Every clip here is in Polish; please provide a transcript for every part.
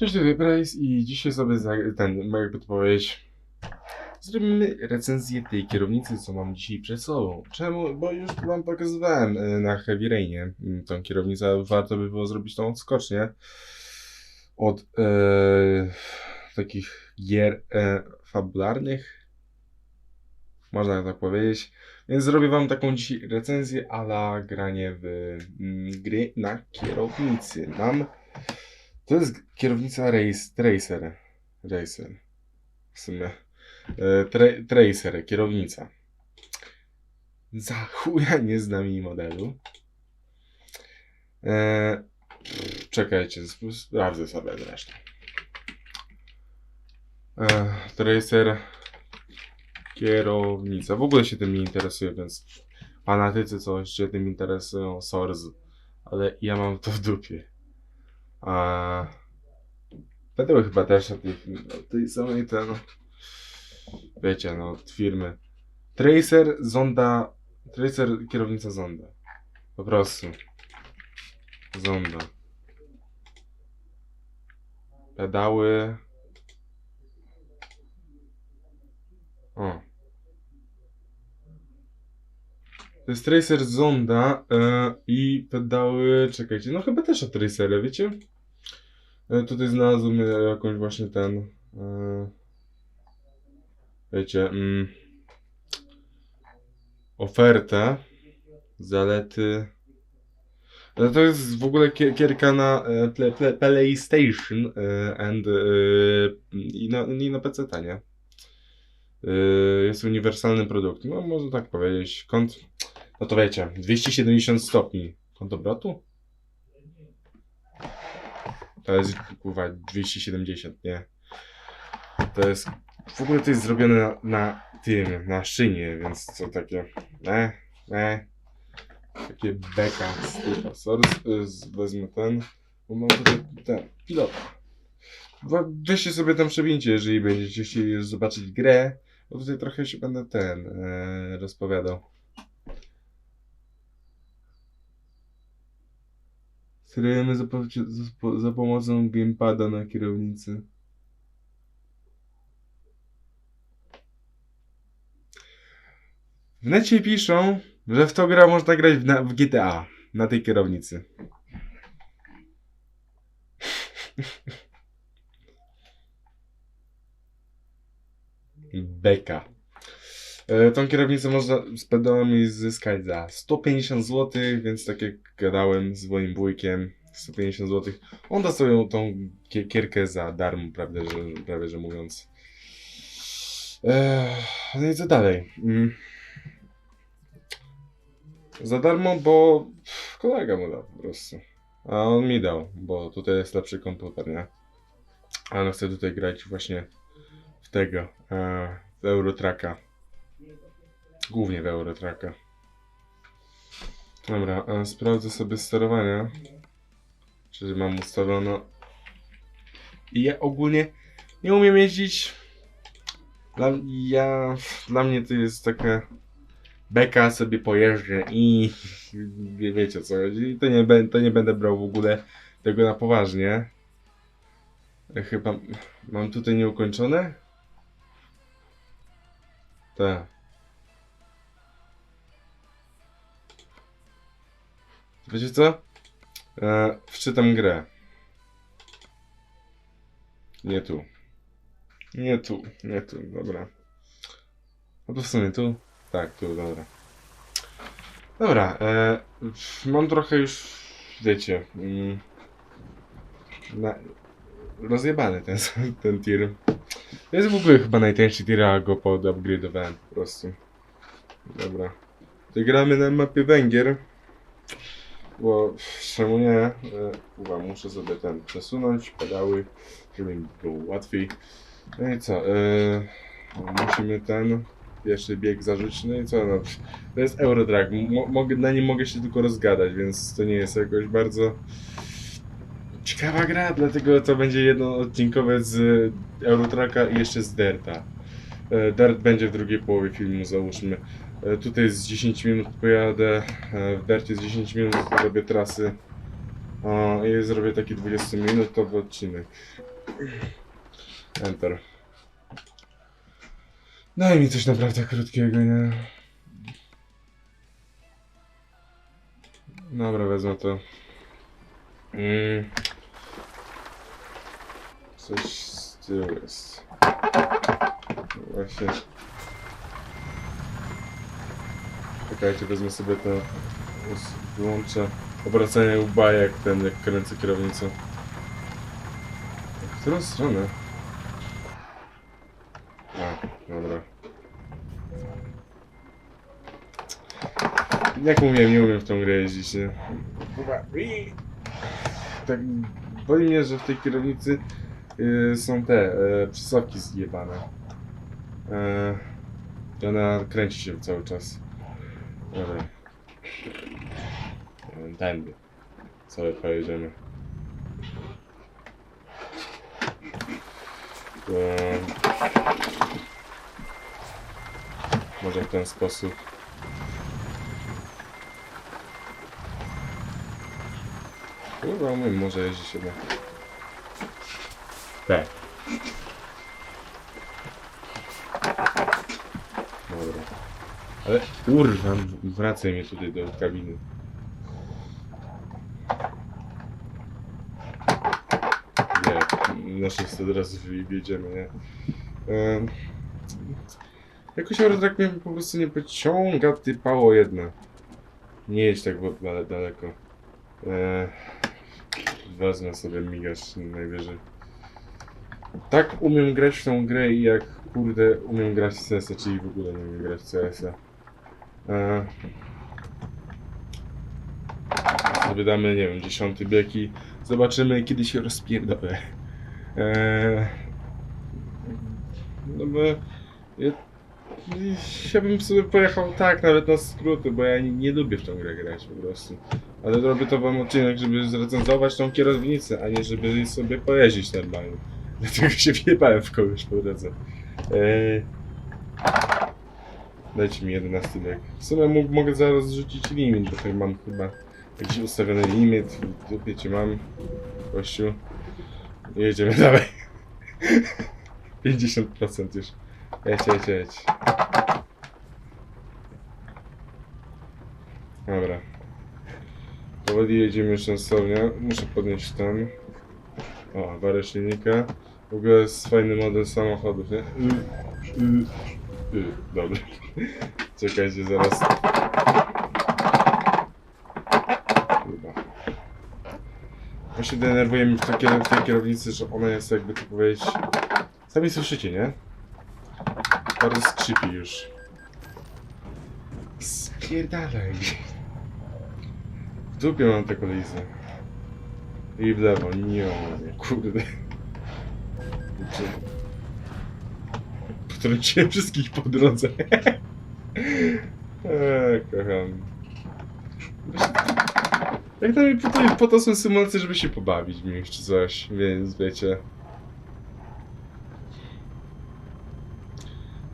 Cześć, tutaj Price i dzisiaj sobie za, ten, jakby to powiedzieć, zrobimy recenzję tej kierownicy, co mam dzisiaj przed sobą. Czemu? Bo już wam pokazywałem e, na Heavy Rainie mm, tą kierownicę, warto by było zrobić tą odskocznię od e, takich gier e, fabularnych, można tak powiedzieć. Więc zrobię wam taką dzisiaj recenzję ala granie w mm, gry na kierownicy. Mam to jest kierownica race, Tracer. Racer. W sumie. E, tra, tracer, kierownica. Za chuja nie znam jej modelu. E, pff, czekajcie, sp- sprawdzę sobie zresztą. E, tracer, kierownica. W ogóle się tym nie interesuję, więc fanatycy coś się tym interesują, Source. Ale ja mam to w dupie. A będę chyba też o tej, tej samej ten, wiecie, no, od firmy. Tracer, Zonda, Tracer, kierownica Zonda. Po prostu. Zonda. Pedały. O. To jest Tracer Zonda e, i pedały, czekajcie, no chyba też o Tracerze, wiecie? E, tutaj znalazłem e, jakąś właśnie ten, e, wiecie, mm, ofertę, zalety. Ale to jest w ogóle kie- kierka na PlayStation and, i na, i na PC, nie? Jest uniwersalnym produktem, no można tak powiedzieć. Kąt, no to wiecie, 270 stopni. Kąt obrotu? Jest kurwa 270, nie? To jest. W ogóle to jest zrobione na, na tym, na szynie, więc co takie. Ne, ne. Takie beka z typa source. y, z- Wezmę ten. Bo mam tutaj ten pilota. Weźcie sobie tam przewincie, jeżeli będziecie chcieli zobaczyć grę. Bo tutaj trochę się będę ten e, rozpowiadał. Sterujemy za, za pomocą gamepada na kierownicy. W necie piszą, że w to gra można grać w, na, w GTA na tej kierownicy. Beka. E, Tą kierownicę można z pedałami zyskać za 150 zł, więc tak jak gadałem z moim wujkiem, 150 zł. On da sobie tą kie- kierkę za darmo, prawdę, że, prawie że mówiąc. Eee, no i co dalej? Mm. Za darmo, bo kolega mu dał po prostu. A on mi dał, bo tutaj jest lepszy komputer, nie? A on chce tutaj grać właśnie w tego, e, w Eurotraka. Głównie w Eurotraka. Dobra, e, sprawdzę sobie sterowania. Czy mam ustawiono. I ja ogólnie nie umiem jeździć. Dla, ja, dla mnie to jest taka beka sobie pojeżdżę i wie, wiecie co chodzi. To nie, to nie będę brał w ogóle tego na poważnie. Chyba mam tutaj nieukończone? Tak. Wiecie co? E, wczytam grę. Nie tu. Nie tu, nie tu, dobra. No to w sumie tu? Tak, tu, dobra. Dobra, e, mam trochę już, wiecie, mm, na, rozjebany ten, ten tier. To jest w ogóle chyba najtańszy tier, a go podupgrade'owałem po prostu. Dobra. To gramy na mapie Węgier. Bo nie? E, Uwa, muszę sobie ten przesunąć, pedały, żeby mi było łatwiej. No i co? E, musimy ten pierwszy bieg zarzucić. No i co? No, to jest Eurotrack. Mo, mogę, na nim mogę się tylko rozgadać, więc to nie jest jakoś bardzo ciekawa gra, dlatego to będzie jedno odcinkowe z Eurotracka i jeszcze z Derta. E, Dart będzie w drugiej połowie filmu, załóżmy. E, Tutaj z 10 minut pojadę, e, w Darcie z 10 minut zrobię trasy i zrobię taki 20 minutowy odcinek. Enter. Daj mi coś naprawdę krótkiego, nie? Dobra, wezmę to. Mm. Coś z tyłu jest. Właśnie. Czekajcie, wezmę sobie to. us- Wyłączę obracanie łba jak ten, jak kręcę kierownicą. W którą stronę? A, dobra. Jak mówiłem, nie umiem w tą grę jeździć, nie? Tak, boli mnie, że w tej kierownicy y, są te y, przysławki zjebane. Y, I ona kręci się cały czas. Dobra. Y, Tędy. Sobie pojedziemy. Y, może w ten sposób. Kurwa, umiem może jeździć jednak. Tak. Dobra. Ale kurwa, wracaj mnie tutaj do kabiny. Nie, na szóste od razu wjedziemy, nie? Ehm, jakoś Eurotrack mnie po prostu nie pociąga, typało jedno. Nie jedź tak daleko. Eee, wezmę sobie migasz najwyżej. Tak umiem grać w tą grę i jak kurde umiem grać w CS-a, czyli w ogóle nie umiem grać w CS-a. Eee, sobie damy, nie wiem, dziesiąty bieg i zobaczymy kiedy się rozpierdolę. Eee, no bo ja, ja bym sobie pojechał tak, nawet na skróty, bo ja nie, nie lubię w tą grę grać po prostu. Ale robię to wam odcinek, żeby zrecenzować tą kierownicę, a nie żeby sobie pojeździć normalnie. Dlatego się wjebałem w kogoś po drodze. Eee... Dajcie mi 11 bieg. W sumie mógł- mogę zaraz rzucić limit, bo tutaj mam chyba jakiś ustawiony limit. W dupie cię mam. Kościół. I jedziemy dalej. 50% już. Jedź, jedź, jedź. Dobra. Powoli jedziemy sensownie. Muszę podnieść tam. O, awaria silnika. W ogóle jest fajny model samochodów, nie? Y, y. Dobra. Czekajcie, zaraz. Chyba. Właśnie denerwuje mnie w, takie, w tej kierownicy, że ona jest jakby to powiedzieć... Sami słyszycie, nie? Bardzo skrzypi już. Spierdalaj. W dupie mam te kolizję. I w lewo, nie, kurde. Znaczy, Potrąciłem wszystkich po drodze. Eee, kocham. Jak na mnie po po to są symulacje, żeby się pobawić nich czy coś, więc wiecie.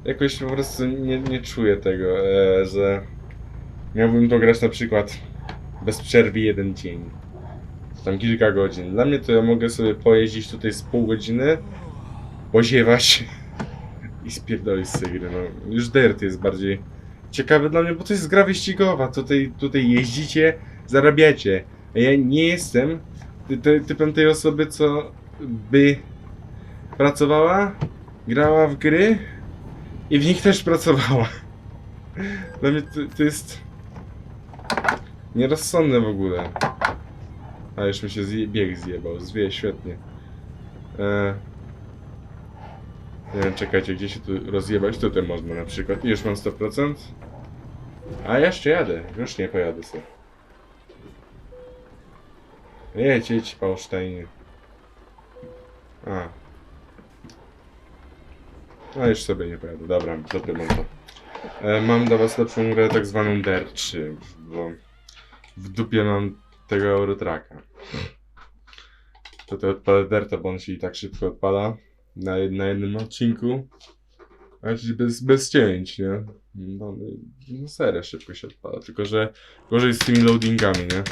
Jakoś po prostu nie, nie czuję tego, e, że miałbym to grać na przykład bez przerwy jeden dzień. Tam kilka godzin. Dla mnie to ja mogę sobie pojeździć tutaj z pół godziny, poziewać i spierdolić z tej gry. No, już Dirt jest bardziej ciekawy dla mnie, bo to jest gra wyścigowa. Tutaj, tutaj jeździcie, zarabiacie. A ja nie jestem ty, ty, typem tej osoby, co by pracowała, grała w gry i w nich też pracowała. Dla mnie to, to jest nierozsądne w ogóle. A już mi się zje, bieg zjebał, zwie, świetnie. E, wiem, czekajcie, gdzie się tu rozjebać? Tutaj można na przykład. I już mam 100%. A jeszcze jadę, już nie pojadę sobie. Jedź, jedź, Pałsztajnie. A. No już sobie nie pojadę. Dobra, dupy mam to. E, mam dla was lepszą grę, tak zwaną Dirt 3, bo w dupie mam tego Eurotracka. Tutaj odpalę Dirta, bo on się i tak szybko odpala na, na jednym odcinku. Znaczy bez, bez cięć, nie? No, no serio szybko się odpala, tylko że gorzej z tymi loadingami, nie?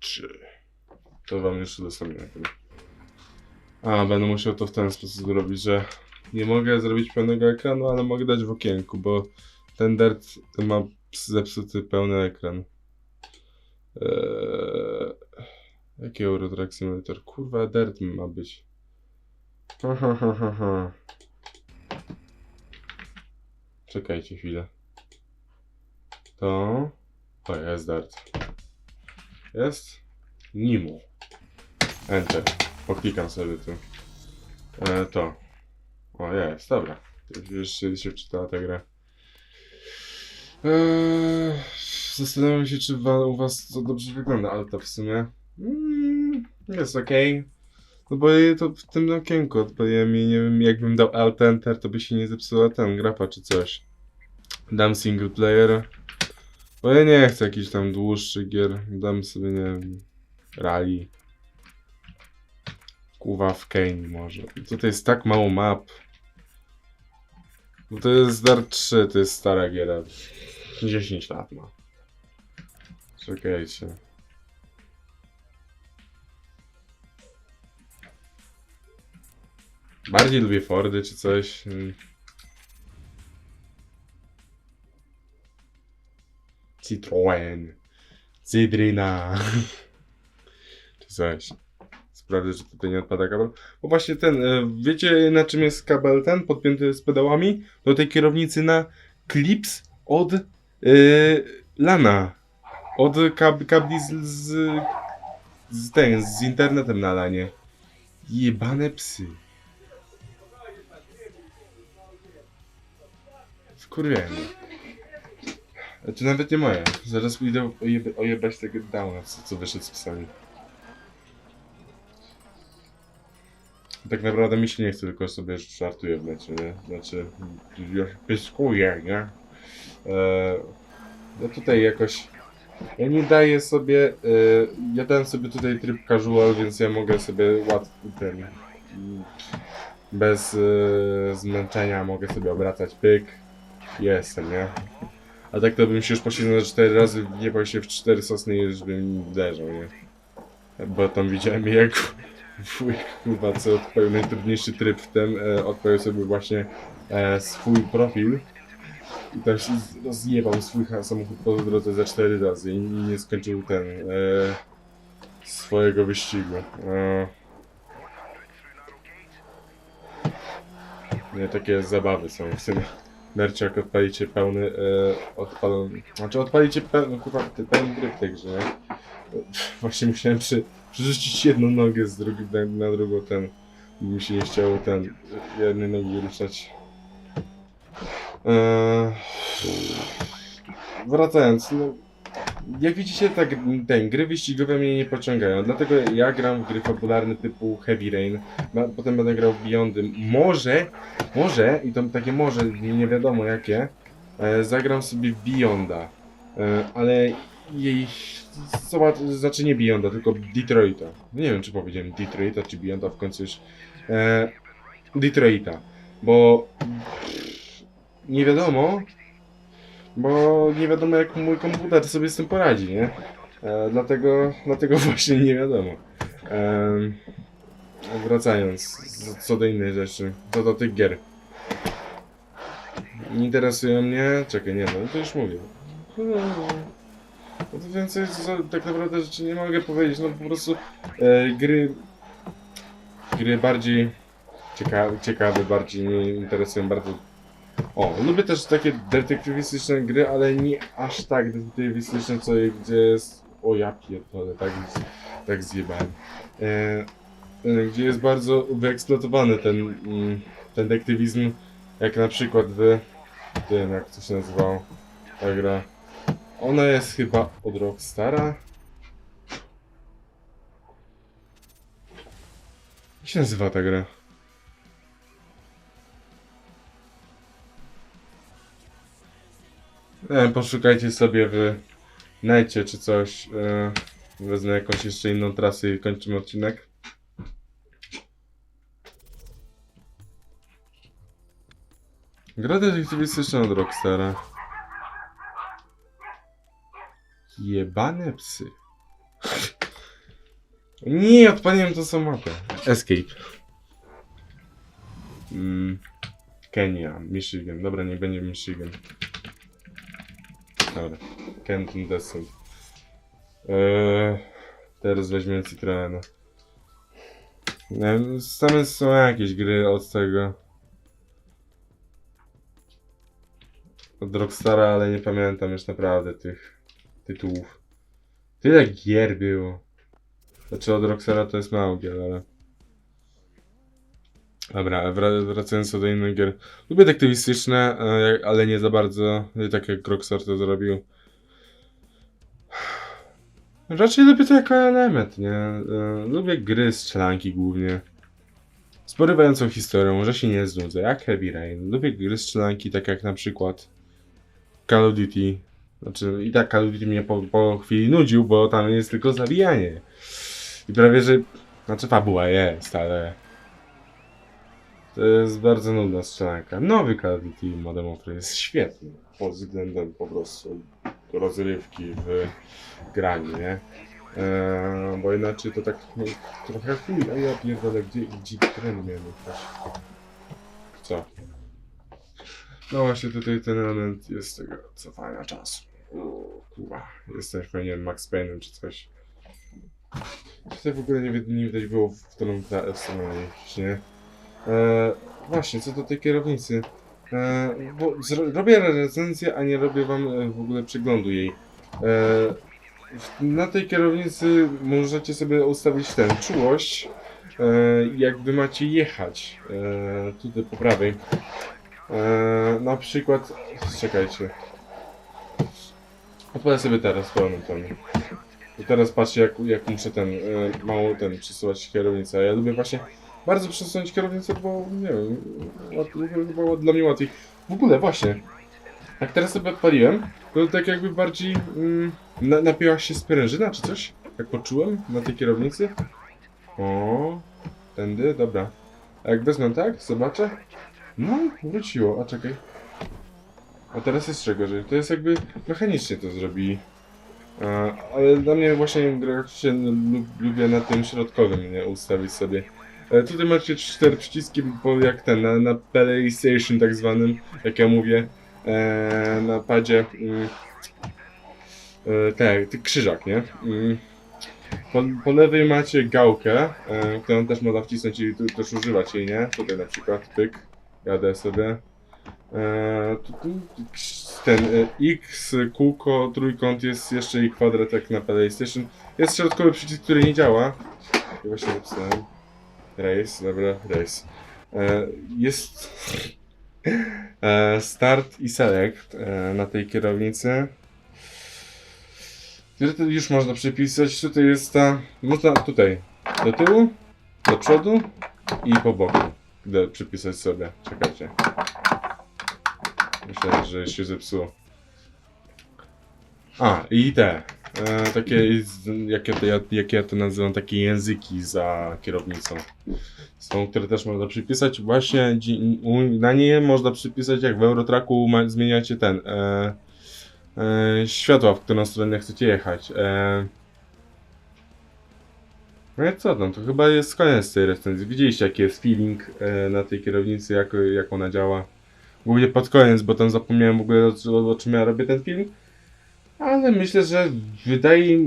3. To wam jeszcze dostępne. A, będę musiał to w ten sposób zrobić, że nie mogę zrobić pełnego ekranu, ale mogę dać w okienku, bo ten Dirt ma zepsuty pełny ekran. Eee, jaki Eurotrack Simulator? Kurwa, Dirt ma być. Ha, ha. Czekajcie chwilę. To... O, jest Dirt. Jest? Nimo. Enter. Poklikam sobie tu. E, to. O, jest, dobra. Już się, wczytała ta gra. Eee, zastanawiam się, czy u was to dobrze wygląda, ale to w sumie mm, jest okej. No bo to w tym okienku odpaliłem i nie wiem, jakbym dał Alt Enter, to by się nie zepsuła ten grapa czy coś. Dam single player. Bo ja nie chcę jakichś tam dłuższych gier. Dam sobie, nie wiem, rally. Kuwa w Kane może. Tutaj jest tak mało map. Bo to jest Dart 3, to jest stara giera. 10 lat ma. Czekajcie. Bardziej lubię Fordy czy coś. Mm. Citroen. Cydryna. czy coś. Sprawdzę, czy tutaj nie odpada kabel. Bo właśnie ten, e, wiecie na czym jest kabel ten podpięty z pedałami? Do tej kierownicy na klips od e, Lana. Od kab kabli z, z, z, ten, z internetem na lanie. Jebane psy. Wkurwienie. Znaczy nawet nie moje. Zaraz pójdę ojeb ojebać tego downa, co, co wyszedł z psami. Tak naprawdę mi się nie chce, tylko sobie żartuję w mecie, nie? Znaczy, już pyskuję, nie? Eee, no tutaj jakoś... Ja nie daję sobie... E, ja dałem sobie tutaj tryb casual, więc ja mogę sobie łatwo ten... Bez e, zmęczenia mogę sobie obracać pyk. Jestem, nie? A tak to bym się już posiedział na 4 razy, wjebał się w 4 sosny i już bym uderzał, nie? Bo tam widziałem jak wujek kurwa co odpalił najtrudniejszy tryb w tym, e, odpalił sobie właśnie e, swój profil i z- rozjebał swój samochód po drodze za 4 razy i nie skończył ten e, swojego wyścigu. E, nie, takie zabawy są w tym. Mercie, jak odpalicie pełny, e, odpalą, znaczy odpalicie pełny, kurwa, pełny tryb grze, nie? Właśnie musiałem przy, przerzucić jedną nogę z drugi, na, na drugą ten, mi się nie chciało ten, jednej nogi ruszać. Eee, wracając, no, jak widzicie, tak, ten, gry wyścigowe mnie nie pociągają, dlatego ja gram w gry fabularne typu Heavy Rain, potem będę grał w Beyondy, może, może, i to takie może, nie wiadomo jakie, e, zagram sobie w Beyonda, e, ale jej, zobacz, znaczy nie Beyonda, tylko Detroita, nie wiem czy powiedziałem Detroita czy Beyonda w końcu już, e, Detroita, bo nie wiadomo, bo nie wiadomo jak mój komputer sobie z tym poradzi, nie? E, dlatego, dlatego właśnie nie wiadomo. Em, wracając, co do innych rzeczy, co do tych gier. Nie interesują mnie, czekaj, nie no, to już mówię. No to więcej za, tak naprawdę rzeczy nie mogę powiedzieć, no po prostu e, gry, gry bardziej ciekawe, ciekawe, bardziej mnie interesują bardzo o, lubię też takie detektywistyczne gry, ale nie aż tak detektywistyczne, co gdzie jest... O ja pierdolę, tak, tak zjebałem. E, e, gdzie jest bardzo wyeksploatowany ten, mm, ten detektywizm, jak na przykład w tym, jak to się nazywało, ta gra. Ona jest chyba od Rockstara. Jak się nazywa ta gra? Poszukajcie sobie w necie czy coś. E, wezmę jakąś jeszcze inną trasę i kończymy odcinek. Gra detektywistyczna od Rockstara. Jebane psy. Nie, odpaliłem to samą mapę. Escape. Mm. Kenia, Michigan. Dobra, nie będzie Michigan. Dobra. Kenton Descent. Eee, teraz weźmiemy Citroena. Nie same są jakieś gry od tego. Od Rockstara, ale nie pamiętam już naprawdę tych tytułów. Tyle gier było. Znaczy od Rockstara to jest mało gier, ale... Dobra, wra- wracając do innych gier. Lubię detektywistyczne, e, ale nie za bardzo, tak jak Rockstar to zrobił. Raczej lubię to jako element, nie? E, Lubię gry strzelanki głównie. Z porywającą historią, może się nie znudzę, jak Heavy Rain. Lubię gry strzelanki, tak jak na przykład Call of Duty. Znaczy, i tak Call of Duty mnie po, po chwili nudził, bo tam jest tylko zabijanie. I prawie, że... Znaczy fabuła jest, ale... To jest bardzo nudna strzelanka. Nowy Call of Duty Modern Warfare jest świetny pod względem po prostu rozrywki w graniu, nie? Eee, bo inaczej to tak no, trochę chuj, a ja pierdolę, gdzie, gdzie tren miałem jechać? Co? No właśnie tutaj ten element jest tego cofania czasu. Kurwa, jestem pewnie Max Payne'em czy coś. Tutaj w ogóle nie, nie widać było, w którą stronę jeździć, nie? Eee, właśnie, co do tej kierownicy. Eee, bo robię recenzję, a nie robię wam e, w ogóle przeglądu jej. W- na tej kierownicy możecie sobie ustawić ten, czułość, e, jakby macie jechać, e, tutaj po prawej. E, na przykład, czekajcie. Odpalę sobie teraz pełną ton. I teraz patrzcie jak, jak muszę ten, e, mało ten przesuwać kierownicę. Ja lubię właśnie bardzo przesunąć kierownicę, bo nie wiem, łat- chyba dla mnie łatwiej. W ogóle właśnie, jak teraz sobie odpaliłem, to tak jakby bardziej mm, na, napięła się sprężyna czy coś? Jak poczułem na tej kierownicy. O, tędy, dobra. A jak wezmę tak, zobaczę. No, wróciło, a czekaj. A teraz jest czego, że to jest jakby mechanicznie to zrobili. Ale dla mnie właśnie graficznie lub, lubię na tym środkowym nie ustawić sobie. E, tutaj macie cztery przyciski, bo jak ten, na, na PlayStation tak zwanym, jak ja mówię, e, na padzie. Mm, e, tak, krzyżak, nie? Mm, po, po lewej macie gałkę, e, którą też można wcisnąć i tu, też używać jej, nie? Tutaj na przykład, pyk, jadę sobie. E, tu, tu, ten e, X, kółko, trójkąt, jest jeszcze i kwadrat jak na PlayStation. Jest środkowy przycisk, który nie działa. I właśnie napisałem. Race, dobra, race. E, jest e, start i select e, na tej kierownicy. Już można przypisać. Tutaj jest ta. Można tutaj do tyłu, do przodu i po boku. Idę przypisać sobie. Czekajcie. Myślę, że się zepsuło. A, i te. E, takie, jak ja, to, ja, jak ja to nazywam, takie języki za kierownicą. Są, które też można przypisać. Właśnie na nie można przypisać, jak w Eurotraku zmieniacie ten. E, e, światła, w którą stronę chcecie jechać. E, no i co tam, to chyba jest koniec tej recenzji. Widzieliście jaki jest feeling e, na tej kierownicy, jak, jak ona działa. Głównie pod koniec, bo tam zapomniałem w ogóle o, o czym ja robię ten film. Ale myślę, że wydaje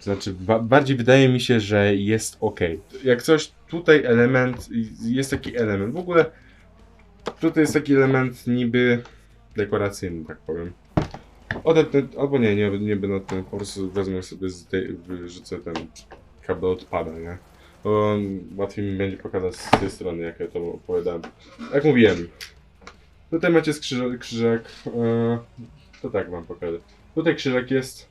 znaczy ba, bardziej wydaje mi się, że jest ok. Jak coś, tutaj element, jest taki element, w ogóle tutaj jest taki element niby dekoracyjny, tak powiem. Odepnę, albo nie, nie, nie będę ten, po prostu wezmę sobie z tej, wyrzucę ten kabel odpada, nie? Bo łatwiej mi będzie pokazać z tej strony, jak ja to opowiadałem. Jak mówiłem, tutaj macie skrzyżak, krzyżak, e, to tak wam pokażę. Tutaj krzyżak jest,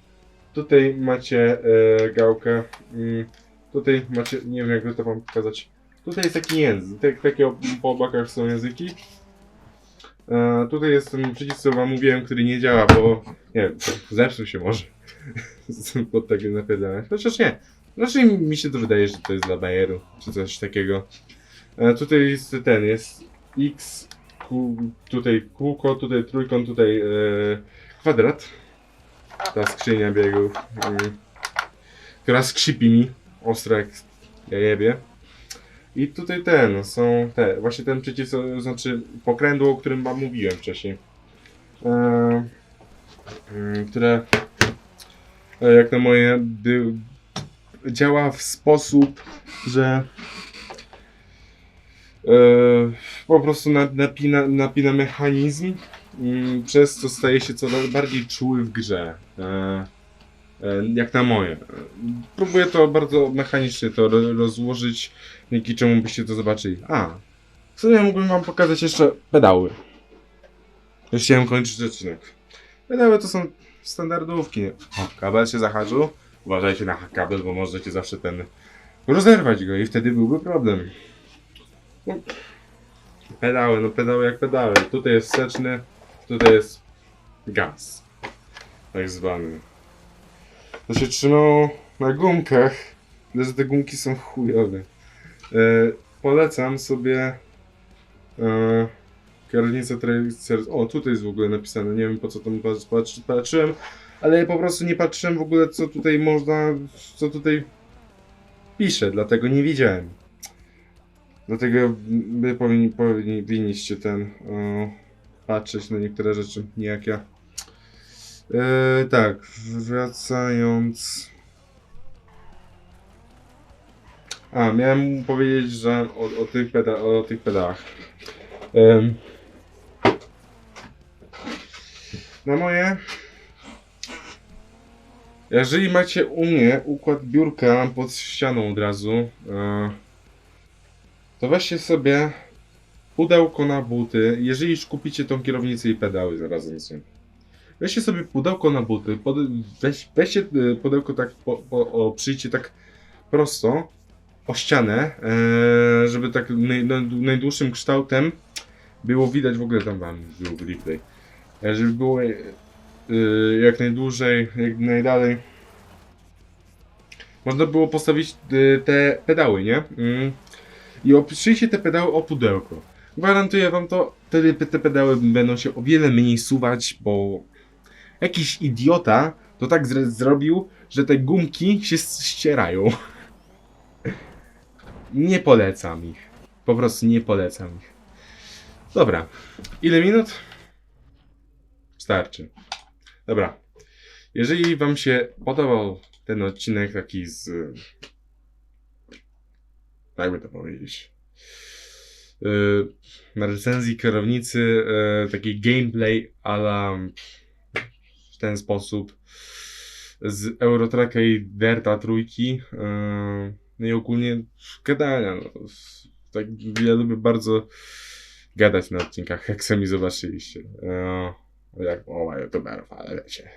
tutaj macie e, gałkę, mm, tutaj macie, nie wiem jak to wam pokazać, tutaj jest taki język, tak, takie po bokach są języki. E, tutaj jest ten przycisk, co wam mówiłem, który nie działa, bo nie wiem, zepsuł się może pod takim napierdalaniem. Chociaż nie, raczej mi się to wydaje, że to jest dla bajeru, czy coś takiego. E, tutaj jest ten, jest X, kół, tutaj kółko, tutaj trójkąt, tutaj e, kwadrat. Ta skrzynia biegów. Mm. która skrzypi mi ostro jak ja jebie. I tutaj ten, są te, właśnie ten przeciw, znaczy pokrętło, o którym wam mówiłem wcześniej. E, mm, które e, jak na moje dy, działa w sposób, że e, po prostu na, napina, napina mechanizm, przez co staje się coraz bardziej czuły w grze. E, e, jak na moje. E, Próbuję to bardzo mechanicznie to ro- rozłożyć, dzięki czemu byście to zobaczyli. A, w sumie mógłbym wam pokazać jeszcze pedały. Już chciałem kończyć odcinek. Pedały to są standardówki. O, kabel się zahaczył. Uważajcie na kabel, bo możecie zawsze ten rozerwać go i wtedy byłby problem. No, pedały, no pedały jak pedały. Tutaj jest wsteczny, tutaj jest gaz. Tak zwany. To się trzymało na gumkach, ale że te gumki są chujowe. E, polecam sobie e, kierownicę Tracer. O, tutaj jest w ogóle napisane. Nie wiem po co tam patrzy, patrzyłem, ale po prostu nie patrzyłem w ogóle co tutaj można, co tutaj pisze, dlatego nie widziałem. Dlatego wy powinni, powinniście ten e, patrzeć na niektóre rzeczy, nie jak ja. E, tak, wracając. A, miałem powiedzieć, że o, o, tych, peda o tych pedałach. Em, na moje. Jeżeli macie u mnie układ biurka pod ścianą od razu, e, to weźcie sobie pudełko na buty. Jeżeli już kupicie tą kierownicę i pedały zarazem z nią. Weźcie sobie pudełko na buty, pod, weź, weźcie y, pudełko tak, po, po, o, przyjdzie tak prosto o ścianę, e, żeby tak naj, naj, najdłuższym kształtem było widać, w ogóle tam wam był replay, e, żeby było e, y, jak najdłużej, jak najdalej można było postawić y, te pedały, nie? Mm. I oprzyjcie te pedały o pudełko. Gwarantuję wam to, wtedy te pedały będą się o wiele mniej suwać, bo jakiś idiota to tak zrobił, że te gumki się ścierają. Nie polecam ich. Po prostu nie polecam ich. Dobra. Ile minut? Starczy. Dobra. Jeżeli wam się podobał ten odcinek taki z... Jakby to powiedzieć? Yy, na recenzji kierownicy yy, taki gameplay ala w ten sposób z Eurotracka i Derta trójki yy, no i ogólnie gadania no. tak ja lubię bardzo gadać na odcinkach jak sami zobaczyliście yy, jak o youtuberów ale wiecie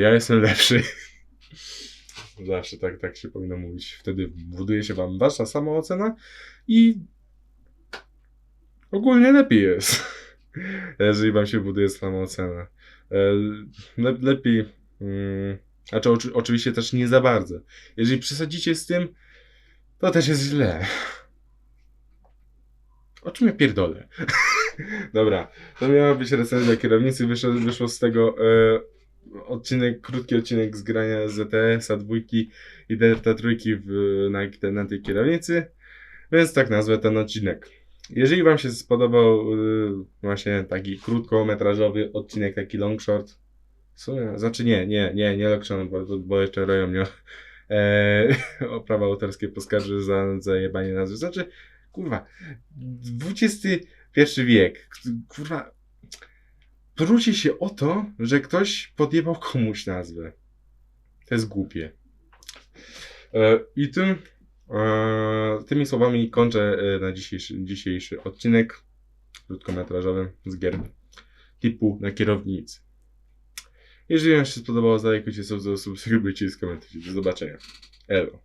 ja jestem lepszy zawsze tak, tak się powinno mówić wtedy buduje się wam wasza samoocena i ogólnie lepiej jest jeżeli wam się buduje samoocena E, le, lepiej. Mm, znaczy, oczy, oczywiście też nie za bardzo. Jeżeli przesadzicie z tym, to też jest źle. O czym ja pierdolę? Dobra, to miała być recenzja kierownicy. Wyszło, wyszło z tego e, odcinek, krótki odcinek z grania ZTS-a dwójki i Delta trójki w, na, na tej kierownicy. Więc tak nazwę ten odcinek. Jeżeli Wam się spodobał y, właśnie taki krótkometrażowy odcinek, taki long short, sumie, znaczy nie, nie, nie, nie long short, bo, bo jeszcze roją mnie e, o prawa autorskie poskarży za zajebanie nazwy. Znaczy, kurwa, XXI wiek, kurwa, wróci się o to, że ktoś podjebał komuś nazwę. To jest głupie. E, I tym Eee, tymi słowami kończę e, na dzisiejszy, dzisiejszy odcinek krótkometrażowy z gier typu na kierownicy. Jeżeli Wam się spodobało, zalajkujcie, subskrybujcie i skomentujcie. Do zobaczenia. Elo.